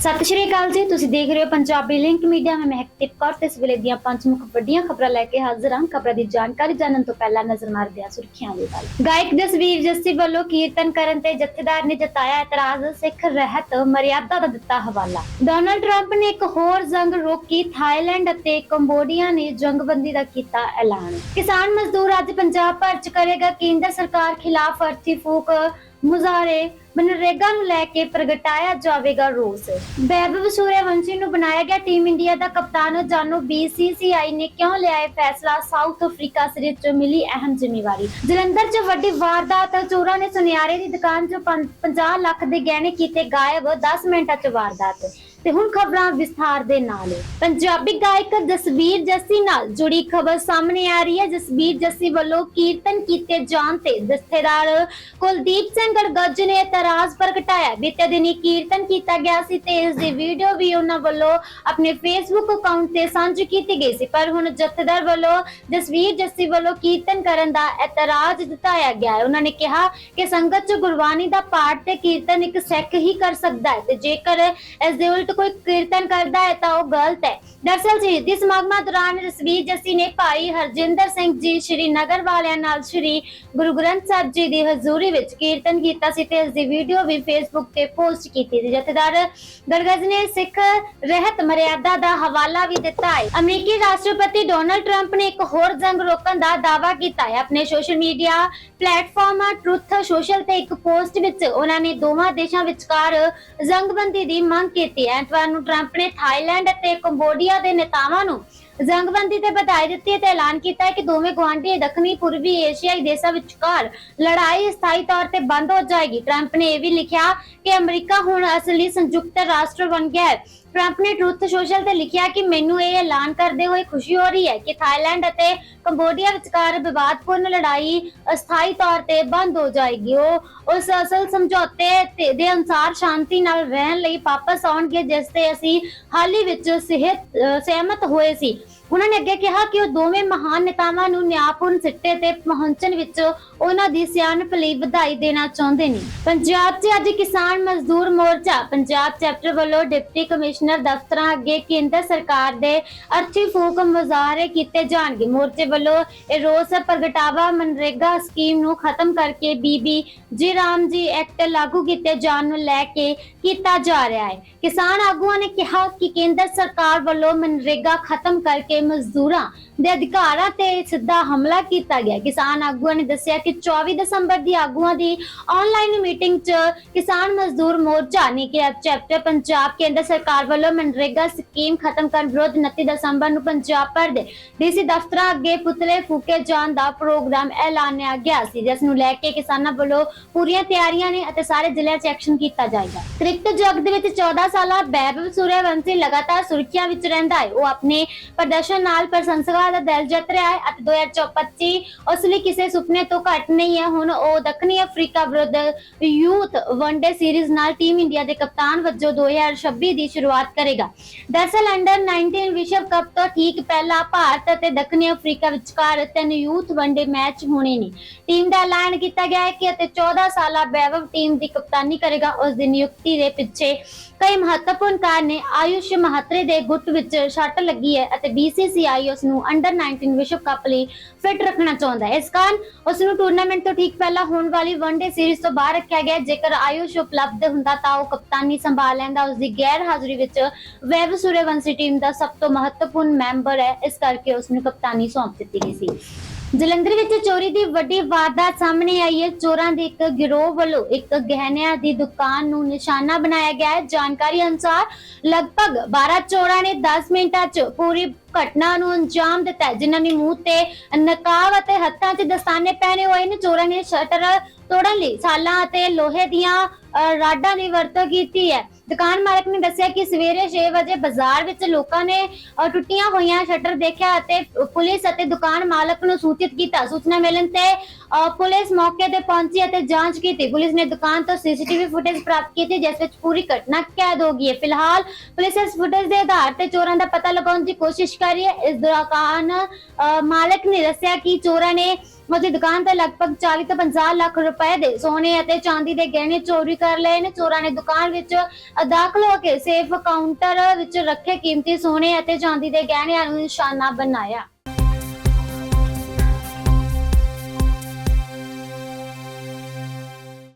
ਸਤਿ ਸ਼੍ਰੀ ਅਕਾਲ ਜੀ, ਤੁਸੀਂ ਦੇਖ ਰਹੇ ਹੋ ਪੰਜਾਬੀ ਲਿੰਕ ਮੀਡੀਆ ਮੈਂ ਮਹਿਕਦੀਪ ਕੌਰ ਤੇ ਇਸ ਵੇਲੇ ਦੀਆਂ ਪੰਜ ਮੁੱਖ ਵੱਡੀਆਂ ਖਬਰਾਂ ਲੈ ਕੇ ਹਾਜ਼ਰ ਹਾਂ। ਖਬਰਾਂ ਦੀ ਜਾਣਕਾਰੀ ਜਾਣਨ ਤੋਂ ਪਹਿਲਾਂ ਨਜ਼ਰ ਮਾਰਦੇ ਹਾਂ ਸੁਰਖੀਆਂ ਦੇ ਵੱਲ। ਗਾਇਕ ਜਸਵੀਰ ਜੱਸੀ ਵੱਲੋਂ ਕੀਰਤਨ ਕਰਨ ਤੇ ਜਥੇਦਾਰ ਨੇ ਜਤਾਇਆ ਇਤਰਾਜ਼, ਸਿੱਖ ਰਹਿਤ ਮਰਿਆਦਾ ਦਾ ਦਿੱਤਾ ਹਵਾਲਾ। ਡੋਨਾਲਡ ਟਰੰਪ ਨੇ ਇੱਕ ਹੋਰ ਜੰਗ ਰੋਕੀ, ਥਾਈਲੈਂਡ ਅਤੇ ਕੰਬੋਡੀਆ ਨੇ ਜੰਗਬੰਦੀ ਦਾ ਕੀਤਾ ਐਲਾਨ। ਕਿਸਾਨ ਮਜ਼ਦੂਰ ਅੱਜ ਪੰਜਾਬ ਭਰ ਚ ਕਰੇਗਾ ਕੇਂਦਰ ਸਰਕਾਰ ਖਿਲਾਫ ਅਰਥੀ ਫੂਕ ਮੁਜ਼ਾਹਰੇ ਮਨਰੇਗਾ ਨੂੰ ਲੈ ਕੇ ਪ੍ਰਗਟਾਇਆ ਜਾਵੇਗਾ ਰੋਸ। ਵੈਭਵ ਸੂਰਯਵੰਸ਼ੀ ਨੂੰ ਬਣਾਇਆ ਗਿਆ ਟੀਮ ਇੰਡੀਆ ਦਾ ਕਪਤਾਨ ਜਾਨੋ BCCI ਨੇ ਕਿਉਂ ਲਿਆ ਇਹ ਫੈਸਲਾ? ਸਾਊਥ ਅਫਰੀਕਾ ਸੀਰੀਜ਼ 'ਚ ਮਿਲੀ ਅਹਿਮ ਜ਼ਿੰਮੇਵਾਰੀ। ਜਲੰਧਰ 'ਚ ਵੱਡੀ ਵਾਰਦਾਤ, ਚੋਰਾਂ ਨੇ ਸੁਨਿਆਰੇ ਦੀ ਦੁਕਾਨ 'ਚ 50 ਲੱਖ ਦੇ ਗਹਿਣੇ ਕੀਤੇ ਗਾਇਬ 10 ਮਿੰਟਾਂ 'ਚ ਵਾਰਦਾਤ। ਤੇ ਹੁਣ ਖਬਰਾਂ ਵਿਸਥਾਰ ਦੇ ਨਾਲ। ਪੰਜਾਬੀ ਗਾਇਕ ਜਸਬੀਰ ਜੱਸੀ ਨਾਲ ਜੁੜੀ ਖਬਰ ਸਾਹਮਣੇ ਆ ਰਹੀ ਹੈ। ਜਸਬੀਰ ਜੱਸੀ ਵੱਲੋਂ ਕੀਰਤਨ ਕੀਤੇ ਜਾਣ ਤੇ ਦਸਤੇਦਾਰ ਕੁਲਦੀਪ ਸਿੰਘ ਗੜਗੱਜ ਨੇ ਇਤਰਾਜ਼ ਪ੍ਰਗਟਾਇਆ। ਬੀਤੇ ਦਿਨੀ ਕੀਰਤਨ ਕੀਤਾ ਗਿਆ ਸੀ ਤੇ ਇਸ ਦੀ ਵੀਡੀਓ ਵੀ ਉਹਨਾਂ ਵੱਲੋਂ ਆਪਣੇ ਫੇਸਬੁੱਕ ਅਕਾਊਂਟ ਤੇ ਸਾਂਝੀ ਕੀਤੀ ਗਈ ਸੀ। ਪਰ ਹੁਣ ਜਥੇਦਾਰ ਵੱਲੋਂ ਜਸਵੀਰ ਜੱਸੀ ਵੱਲੋਂ ਕੀਰਤਨ ਕਰਨ ਦਾ ਇਤਰਾਜ਼ ਜਤਾਇਆ ਗਿਆ ਹੈ। ਉਹਨਾਂ ਨੇ ਕਿਹਾ ਕਿ ਸੰਗਤ ਚ ਗੁਰਬਾਣੀ ਦਾ ਪਾਠ ਤੇ ਕੀਰਤਨ ਇੱਕ ਸਿੱਖ ਹੀ ਕਰ ਸਕਦਾ ਹੈ ਤੇ ਜੇਕਰ ਇਸ ਦੇ ਉਲਟ ਕੋਈ ਕੀਰਤਨ ਕਰਦਾ ਹੈ ਤਾਂ ਉਹ ਗਲਤ ਹੈ। ਦਰਅਸਲ ਸ਼ਹੀਦੀ ਸਮਾਗਮਾਂ ਦੌਰਾਨ ਜਸਵੀਰ ਜੱਸੀ ਨੇ ਭਾਈ ਹਰਜਿੰਦਰ ਸਿੰਘ ਜੀ ਸ਼੍ਰੀ ਨਗਰ ਵਾਲਿਆਂ ਨਾਲ ਸ਼੍ਰੀ ਗੁਰੂ ਗ੍ਰੰਥ ਸਾਹਿਬ ਜੀ ਦੀ ਹਜ਼ੂਰੀ ਵਿੱਚ ਕੀਰਤਨ ਕੀਤਾ ਸੀ ਤੇ ਇਸ ਦੀ ਵੀਡੀਓ ਵੀ ਫੇਸਬੁੱਕ ਤੇ ਪੋਸਟ ਕੀਤੀ ਸੀ। ਜਥੇਦਾਰ ਗੜਗੜ ਨੇ ਸਿੱਖ ਰਹਿਤ ਮਰਿਆਦਾ ਦਾ ਹਵਾਲਾ ਵੀ ਦਿੱਤਾ ਹੈ। ਅਮਰੀਕੀ ਰਾਸ਼ਟਰਪਤੀ ਡੋਨਲਡ ਟਰੰਪ ਨੇ ਇੱਕ ਹੋਰ ਜੰਗ ਰੋਕਣ ਦਾ ਦਾਅਵਾ ਕੀਤਾ ਹੈ। ਆਪਣੇ social media platform Truth Social ਤੇ ਇੱਕ ਪੋਸਟ ਵਿੱਚ ਉਹਨਾਂ ਨੇ ਦੋਵਾਂ ਦੇਸ਼ਾਂ ਵਿਚਕਾਰ ਜੰਗਬੰਦੀ ਦੀ ਮੰਗ ਕੀਤੀ ਹੈ। ਐਤਵਾਰ ਨੂੰ ਟਰੰਪ ਨੇ ਥਾਈਲੈਂਡ ਅਤੇ ਕੰਬੋਡੀਆ ਦੇ ਨੇਤਾਵਾਂ ਨੂੰ ਜੰਗਬੰਦੀ ਤੇ ਵਧਾਈ ਦਿੱਤੀ ਹੈ ਤੇ ਐਲਾਨ ਕੀਤਾ ਹੈ ਕਿ ਦੋਵੇਂ ਗੁਆਂਢੀ ਦੱਖਣੀ, ਪੂਰਬੀ ਏਸ਼ੀਆਈ ਦੇਸ਼ਾਂ ਵਿਚਕਾਰ ਲੜਾਈ ਸਥਾਈ ਤੌਰ ਤੇ ਬੰਦ ਹੋ ਜਾਏਗੀ। ਟਰੰਪ ਨੇ ਇਹ ਵੀ ਲਿਖਿਆ ਕਿ ਅਮਰੀਕਾ ਹੁਣ ਅਸਲੀ ਸੰਯੁਕਤ ਰਾਸ਼ਟਰ ਬਣ ਗਿਆ ਹੈ। ਟਰੰਪ ਨੇ ਟਰੁੱਥ ਸੋਸ਼ਲ ਤੇ ਲਿਖਿਆ ਕਿ ਮੈਨੂੰ ਇਹ ਐਲਾਨ ਕਰਦੇ ਹੋਏ ਖੁਸ਼ੀ ਹੋ ਰਹੀ ਹੈ ਕਿ ਥਾਈਲੈਂਡ ਅਤੇ ਕੰਬੋਡੀਆ ਵਿਚਕਾਰ ਵਿਵਾਦਪੂਰਨ ਲੜਾਈ ਅਸਥਾਈ ਤੌਰ ਤੇ ਬੰਦ ਹੋ ਜਾਏਗੀ। ਉਹ ਉਸ ਅਸਲ ਸਮਝੌਤੇ ਤੇ- ਦੇ ਅਨੁਸਾਰ ਸ਼ਾਂਤੀ ਨਾਲ ਰਹਿਣ ਲਈ ਵਾਪਸ ਆਉਣਗੇ, ਜਿਸ ਤੇ ਅਸੀਂ ਹਾਲ ਹੀ ਵਿੱਚ ਸਿਹਤ ਸਹਿਮਤ ਹੋਏ ਸੀ। ਉਹਨਾਂ ਨੇ ਅੱਗੇ ਕਿਹਾ ਕਿ ਉਹ ਦੋਵੇਂ ਮਹਾਨ ਨੇਤਾਵਾਂ ਨੂੰ ਨਿਆਂਪੂਰਨ ਸਿੱਟੇ ਤੇ ਪਹੁੰਚਣ ਵਿੱਚ ਉਹਨਾਂ ਦੀ ਸਿਆਣਪ ਲਈ ਵਧਾਈ ਦੇਣਾ ਚਾਹੁੰਦੇ ਨੇ। ਪੰਜਾਬ 'ਚ ਅੱਜ ਕਿਸਾਨ ਮਜ਼ਦੂਰ ਮੋਰਚਾ, ਪੰਜਾਬ ਚੈਪਟਰ ਵੱਲੋਂ ਡਿਪਟੀ ਕਮਿਸ਼ਨਰ ਦਫ਼ਤਰਾਂ ਅੱਗੇ ਕੇਂਦਰ ਸਰਕਾਰ ਦੇ ਅਰਥੀ ਫੂਕ ਮੁਜ਼ਾਹਰੇ ਕੀਤੇ ਜਾਣਗੇ। ਮੋਰਚੇ ਵੱਲੋਂ ਇਹ ਰੋਸ ਪ੍ਰਗਟਾਵਾ ਮਨਰੇਗਾ ਸਕੀਮ ਨੂੰ ਖਤਮ ਕਰਕੇ ਬੀਬੀ ਜੀ ਰਾਮ ਜੀ ਐਕਟ ਲਾਗੂ ਕੀਤੇ ਜਾਣ ਨੂੰ ਲੈ ਕੇ ਕੀਤਾ ਜਾ ਰਿਹਾ ਹੈ। ਕਿਸਾਨ ਆਗੂਆਂ ਨੇ ਕਿਹਾ ਕਿ ਕੇਂਦਰ ਸਰਕਾਰ ਵੱਲੋਂ ਮਨਰੇਗਾ ਖਤਮ ਕਰਕੇ ਮਜ਼ਦੂਰਾਂ ਦੇ ਅਧਿਕਾਰਾਂ ਤੇ ਸਿੱਧਾ ਹਮਲਾ ਕੀਤਾ ਗਿਆ। ਕਿਸਾਨ ਆਗੂਆਂ ਨੇ ਦੱਸਿਆ ਕਿ 24 ਦਸੰਬਰ ਦੀ ਆਗੂਆਂ ਦੀ ਆਨਲਾਈਨ ਮੀਟਿੰਗ 'ਚ ਕਿਸਾਨ ਮਜ਼ਦੂਰ ਮੋਰਚਾ ਨੇ ਕਿਹਾ ਚੈਪਟਰ ਪੰਜਾਬ ਕੇਂਦਰ ਸਰਕਾਰ ਵੱਲੋਂ ਮਨਰੇਗਾ ਸਕੀਮ ਖਤਮ ਕਰਨ ਵਿਰੁੱਧ 29 ਦਸੰਬਰ ਨੂੰ ਪੰਜਾਬ ਭਰ ਦੇ ਡੀਸੀ ਦਫ਼ਤਰਾਂ ਅੱਗੇ ਪੁਤਲੇ ਫੂਕੇ ਜਾਣ ਦਾ ਪ੍ਰੋਗਰਾਮ ਐਲਾਨਿਆ ਗਿਆ ਸੀ, ਜਿਸ ਨੂੰ ਲੈ ਕੇ ਕਿਸਾਨਾਂ ਵੱਲੋਂ ਪੂਰੀਆਂ ਤਿਆਰੀਆਂ ਨੇ ਅਤੇ ਸਾਰੇ ਜ਼ਿਲ੍ਹਿਆਂ 'ਚ ਐਕਸ਼ਨ ਕੀਤਾ ਜਾਏਗਾ। ਕ੍ਰਿਕਟ ਜਗ ਦੇ ਵਿੱਚ 14 ਸਾਲਾ ਵੈਭਵ ਸੂਰਯਵੰਸ਼ੀ ਲਗਾਤਾਰ ਸੁਰਖੀਆਂ ਵਿੱਚ ਰਹਿੰਦਾ ਹੈ। ਉਹ ਆਪਣੇ ਪ੍ਰਦਰਸ਼ਨ ਨਾਲ ਪ੍ਰਸ਼ੰਸਕਾਂ ਦਾ ਦਿਲ ਜਿੱਤ ਰਿਹਾ ਹੈ ਅਤੇ 2025 ਉਸ ਲਈ ਕਿਸੇ ਸੁਪਨੇ ਤੋਂ ਘੱਟ ਨਹੀਂ ਹੈ। ਹੁਣ ਉਹ ਦੱਖਣੀ ਅਫਰੀਕਾ ਵਿਰੁੱਧ ਯੂਥ ਵਨਡੇ ਸੀਰੀਜ਼ ਨਾਲ ਟੀਮ ਇੰਡੀਆ ਦੇ ਕਪਤਾਨ ਵਜੋਂ 2026 ਦੀ ਸ਼ੁਰੂਆਤ ਕਰੇਗਾ। ਦਰਅਸਲ ਅੰਡਰ 19 ਵਿਸ਼ਵ ਕੱਪ ਤੋਂ ਠੀਕ ਪਹਿਲਾਂ ਭਾਰਤ ਅਤੇ ਦੱਖਣੀ ਅਫਰੀਕਾ ਵਿਚਕਾਰ ਤਿੰਨ ਯੂਥ ਵਨਡੇ ਮੈਚ ਹੋਣੇ ਨੇ। ਟੀਮ ਦਾ ਐਲਾਨ ਕੀਤਾ ਗਿਆ ਹੈ ਕਿ ਅਤੇ 14 ਸਾਲਾ ਵੈਭਵ ਟੀਮ ਦੀ ਕਪਤਾਨੀ ਕਰੇਗਾ। ਉਸ ਦੀ ਨਿਯੁਕਤੀ ਦੇ ਪਿੱਛੇ ਕਈ ਮਹੱਤਵਪੂਰਨ ਕਾਰਨ ਨੇ। ਆਯੁਸ਼ ਮਹੱਤਰੇ ਦੇ ਗੁੱਟ ਵਿੱਚ ਛੱਟ ਲੱਗੀ ਹੈ ਅਤੇ BCCI ਉਸ ਨੂੰ ਅੰਡਰ 19 ਵਿਸ਼ਵ ਕੱਪ ਲਈ ਫਿਟ ਰੱਖਣਾ ਚਾਹੁੰਦਾ ਹੈ। ਇਸ ਕਾਰਨ ਉਸ ਨੂੰ ਟੂਰਨਾਮੈਂਟ ਤੋਂ ਠੀਕ ਪਹਿਲਾਂ ਹੋਣ ਵਾਲੀ ਵਨਡੇ ਸੀਰੀਜ਼ ਤੋਂ ਬਾਹਰ ਰੱਖਿਆ ਗਿਆ। ਜੇਕਰ ਆਯੁਸ਼ ਉਪਲਬਧ ਹੁੰਦਾ ਤਾਂ ਉਹ ਕਪਤਾਨੀ ਸੰਭਾਲ ਲੈਂਦਾ। ਉਸ ਦੀ ਗੈਰ ਹਾਜ਼ਰੀ ਵਿੱਚ ਵੈਵ ਸੂਰਯਵੰਸ਼ੀ ਟੀਮ ਦਾ ਸਭ ਤੋਂ ਮਹੱਤਵਪੂਰਨ ਮੈਂਬਰ ਹੈ। ਇਸ ਕਰਕੇ ਉਸ ਨੂੰ ਕਪਤਾਨੀ ਸੌਂਪ ਦਿੱਤੀ ਗਈ ਸੀ। ਜਲੰਧਰ ਵਿੱਚ ਚੋਰੀ ਦੀ ਵੱਡੀ ਵਾਰਦਾਤ ਸਾਹਮਣੇ ਆਈ ਹੈ। ਚੋਰਾਂ ਦੇ ਇੱਕ ਗਿਰੋਹ ਵੱਲੋਂ ਇੱਕ ਗਹਿਣਿਆਂ ਦੀ ਦੁਕਾਨ ਨੂੰ ਨਿਸ਼ਾਨਾ ਬਣਾਇਆ ਗਿਆ ਹੈ। ਜਾਣਕਾਰੀ ਅਨੁਸਾਰ ਲਗਭਗ 12 ਚੋਰਾਂ ਨੇ 10 ਮਿੰਟਾਂ 'ਚ ਪੂਰੀ ਘਟਨਾ ਨੂੰ ਅੰਜਾਮ ਦਿੱਤਾ ਜਿਨ੍ਹਾਂ ਨੇ ਮੂੰਹ ਤੇ ਨਕਾਬ ਅਤੇ ਹੱਥਾਂ 'ਚ ਦਸਤਾਨੇ ਪਹਿਨੇ ਹੋਏ ਨੇ। ਚੋਰਾਂ ਨੇ ਸ਼ਟਰ ਤੋੜਨ ਲਈ ਸਾਲਾਂ ਅਤੇ ਲੋਹੇ ਦੀਆਂ ਅ, ਰਾਡਾਂ ਦੀ ਵਰਤੋਂ ਕੀਤੀ ਹੈ। ਦੁਕਾਨ ਮਾਲਕ ਨੇ ਦੱਸਿਆ ਕਿ ਸਵੇਰੇ 6 ਵਜੇ ਬਾਜ਼ਾਰ ਵਿੱਚ ਲੋਕਾਂ ਨੇ ਅ, ਟੁੱਟੀਆਂ ਹੋਈਆਂ ਸ਼ਟਰ ਦੇਖਿਆ ਅਤੇ ਪੁਲਿਸ ਅਤੇ ਦੁਕਾਨ ਮਾਲਕ ਨੂੰ ਸੂਚਿਤ ਕੀਤਾ। ਸੂਚਨਾ ਮਿਲਣ ਤੇ ਅ, ਪੁਲਿਸ ਮੌਕੇ ਤੇ ਪਹੁੰਚੀ ਅਤੇ ਜਾਂਚ ਕੀਤੀ। ਪੁਲਿਸ ਨੇ ਦੁਕਾਨ ਤੋਂ ਸੀਸੀਟੀਵੀ ਫੁਟੇਜ ਪ੍ਰਾਪਤ ਕੀਤੀ ਜਿਸ ਵਿੱਚ ਪੂਰੀ ਘਟਨਾ ਕੈਦ ਹੋ ਗਈ ਹੈ। ਫਿਲਹਾਲ ਪੁਲਿਸ ਇਸ ਫੁਟੇਜ ਦੇ ਆਧਾਰ ਤੇ ਚੋਰਾਂ ਦਾ ਪਤਾ ਲਗਾਉਣ ਦੀ ਕੋਸ਼ਿਸ਼ ਕਰ ਰਹੀ ਹੈ। ਇਸ ਦੌਰਾਨ ਅ, ਮਾਲਕ ਨੇ ਦੱਸਿਆ ਕਿ ਚੋਰਾਂ ਨੇ ਉਹਦੀ ਦੁਕਾਨ ਤੇ ਲਗਭਗ 40 ਤੋਂ 50 ਲੱਖ ਰੁਪਏ ਦੇ ਸੋਨੇ ਅਤੇ ਚਾਂਦੀ ਦੇ ਗਹਿਣੇ ਚੋਰੀ ਕਰ ਲਏ ਨੇ, ਚੋਰਾਂ ਨੇ ਦੁਕਾਨ ਵਿੱਚ ਦਾਖਲ ਹੋ ਕੇ ਸੇਫ ਕਾਊਂਟਰ ਵਿੱਚ ਰੱਖੇ ਕੀਮਤੀ ਸੋਨੇ ਅਤੇ ਚਾਂਦੀ ਦੇ ਗਹਿਣਿਆਂ ਨੂੰ ਨਿਸ਼ਾਨਾ ਬਣਾਇਆ।